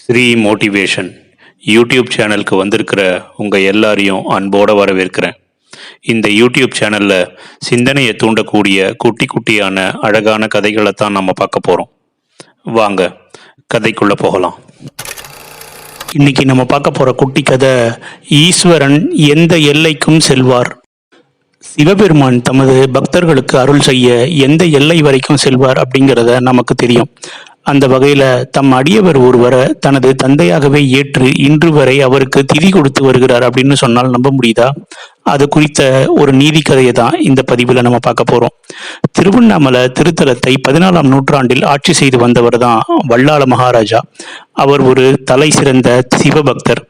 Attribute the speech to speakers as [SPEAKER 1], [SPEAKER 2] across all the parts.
[SPEAKER 1] Sri motivation YouTube சேனலுக்கு வந்திருக்கிற உங்கள் எல்லாரையும் அன்போடு வரவேற்கிறேன். இந்த யூடியூப் சேனலில் சிந்தனையை தூண்டக்கூடிய குட்டி குட்டியான அழகான கதைகளை தான் நம்ம பார்க்க போகிறோம் வாங்க கதைக்குள்ளே போகலாம். இன்னைக்கு நம்ம பார்க்க போகிற குட்டி கதை ஈஸ்வரன் எந்த எல்லைக்கும் செல்வார்? சிவபெருமான் தமது பக்தர்களுக்கு அருள் செய்ய எந்த எல்லை வரைக்கும் செல்வார் அப்படிங்கிறத நமக்கு தெரியும். அந்த வகையில தம் அடியவர் ஒருவரை தனது தந்தையாகவே ஏற்று இன்று வரை அவருக்கு திதி கொடுத்து வருகிறார் அப்படின்னு சொன்னால் நம்ப முடியுதா? அது குறித்த ஒரு நீதி கதையை தான் இந்த பதிவில் நம்ம பார்க்க போறோம். திருவண்ணாமலை திருத்தலத்தை பதினாலாம் நூற்றாண்டில் ஆட்சி செய்து வந்தவர் தான் வல்லாள மகாராஜா. அவர் ஒரு தலை சிறந்த சிவபக்தர்.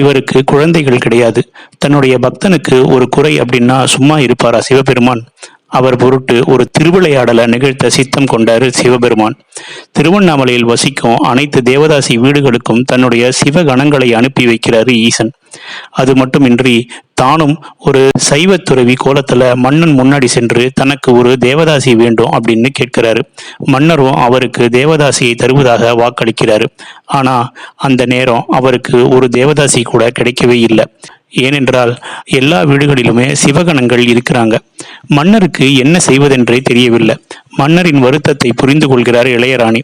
[SPEAKER 1] இவருக்கு குழந்தைகள் கிடையாது. தன்னுடைய பக்தனுக்கு ஒரு குறை அப்படின்னா சும்மா இருப்பாரா சிவபெருமான்? அவர் பொருட்டு ஒரு திருவிளையாடலை நிகழ்த்த சித்தம் கொண்டாரு சிவபெருமான். திருவண்ணாமலையில் வசிக்கும் அனைத்து தேவதாசி வீடுகளுக்கும் தன்னுடைய சிவகணங்களை அனுப்பி வைக்கிறார் ஈசன். அது மட்டுமின்றி தானும் ஒரு சைவ துறவி கோலத்தில் மன்னன் முன்னாடி சென்று தனக்கு ஒரு தேவதாசி வேண்டும் அப்படின்னு கேட்கிறாரு. மன்னரும் அவருக்கு தேவதாசியை தருவதாக வாக்களிக்கிறாரு. ஆனால் அந்த நேரம் அவருக்கு ஒரு தேவதாசி கூட கிடைக்கவே இல்லை. ஏனென்றால் எல்லா வீடுகளிலுமே சிவகணங்கள் இருக்கிறாங்க. மன்னருக்கு என்ன செய்வதென்றே தெரியவில்லை. மன்னரின் வருத்தத்தை புரிந்து கொள்கிறார் இளையராணி.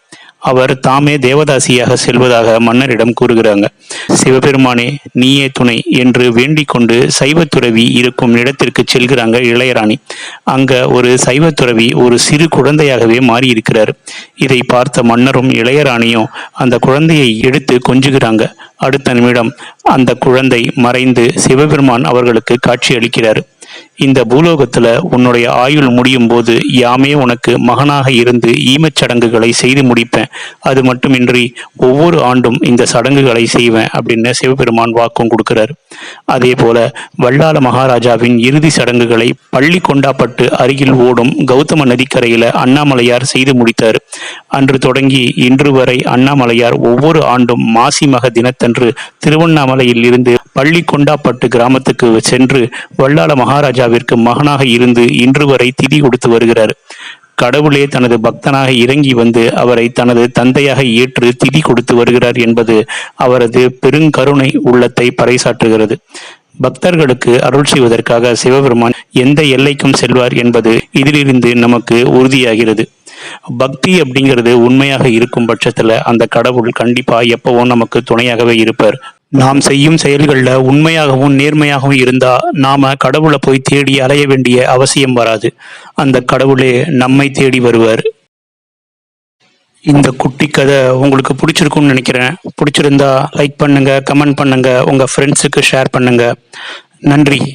[SPEAKER 1] அவர் தாமே தேவதாசியாக செல்வதாக மன்னரிடம் கூறுகிறாங்க. சிவபெருமானே நீயே துணை என்று வேண்டிக் கொண்டு சைவத்துறவி இருக்கும் இடத்திற்கு செல்கிறாங்க இளையராணி. அங்க ஒரு சைவத்துறவி ஒரு சிறு குழந்தையாகவே மாறி இருக்கிறார் இதை பார்த்த மன்னரும் இளையராணியும் அந்த குழந்தையை எடுத்து கொஞ்சுகிறாங்க. அடுத்த நிமிடம் அந்த குழந்தை மறைந்து சிவபெருமான் அவர்களுக்கு காட்சி அளிக்கிறார் இந்த பூலோகத்துல உன்னுடைய ஆயுள் முடியும் போது யாமே உனக்கு மகனாக இருந்து ஈமச் சடங்குகளை செய்து முடிப்பேன். அது மட்டுமின்றி ஒவ்வொரு ஆண்டும் இந்த சடங்குகளை செய்வேன் அப்படின்னு சிவபெருமான் வாக்கும் கொடுக்கிறார். அதே போல வல்லாள மகாராஜாவின் இறுதி சடங்குகளை பள்ளி கொண்டாப்பட்டு அருகில் ஓடும் கௌதம நதிக்கரையில அண்ணாமலையார் செய்து முடித்தார். அன்று தொடங்கி இன்று வரை அண்ணாமலையார் ஒவ்வொரு ஆண்டும் மாசி மக தினத்தன்று திருவண்ணாமலையில் இருந்து பள்ளி கொண்டாப்பட்டு கிராமத்துக்கு சென்று வல்லாள மகாராஜா மகாராஜாவிற்கு மகனாக இருந்து இன்று வரை திதி கொடுத்து வருகிறார். கடவுளே தனது பக்தனாக இறங்கி வந்து அவரை தனது தந்தையாக ஏற்று திதி கொடுத்து வருகிறார் என்பது அவரது பெருங்கருணை உள்ளத்தை பறைசாற்றுகிறது. பக்தர்களுக்கு அருள் செய்வதற்காக சிவபெருமான் எந்த எல்லைக்கும் செல்வார் என்பது இதிலிருந்து நமக்கு உறுதியாகிறது. பக்தி அப்படிங்கிறது உண்மையாக இருக்கும் பட்சத்துல அந்த கடவுள் கண்டிப்பா எப்பவும் நமக்கு துணையாகவே இருப்பார். நாம் செய்யும் செயல்களில் உண்மையாகவும் நேர்மையாகவும் இருந்தா நாம கடவுளை போய் தேடி அலைய வேண்டிய அவசியம் வராது. அந்த கடவுளே நம்மை தேடி வருவார். இந்த குட்டி கதை உங்களுக்கு பிடிச்சிருக்கும்னு நினைக்கிறேன். பிடிச்சிருந்தா லைக் பண்ணுங்க கமெண்ட் பண்ணுங்க உங்க ஃப்ரெண்ட்ஸுக்கு ஷேர் பண்ணுங்க. நன்றி.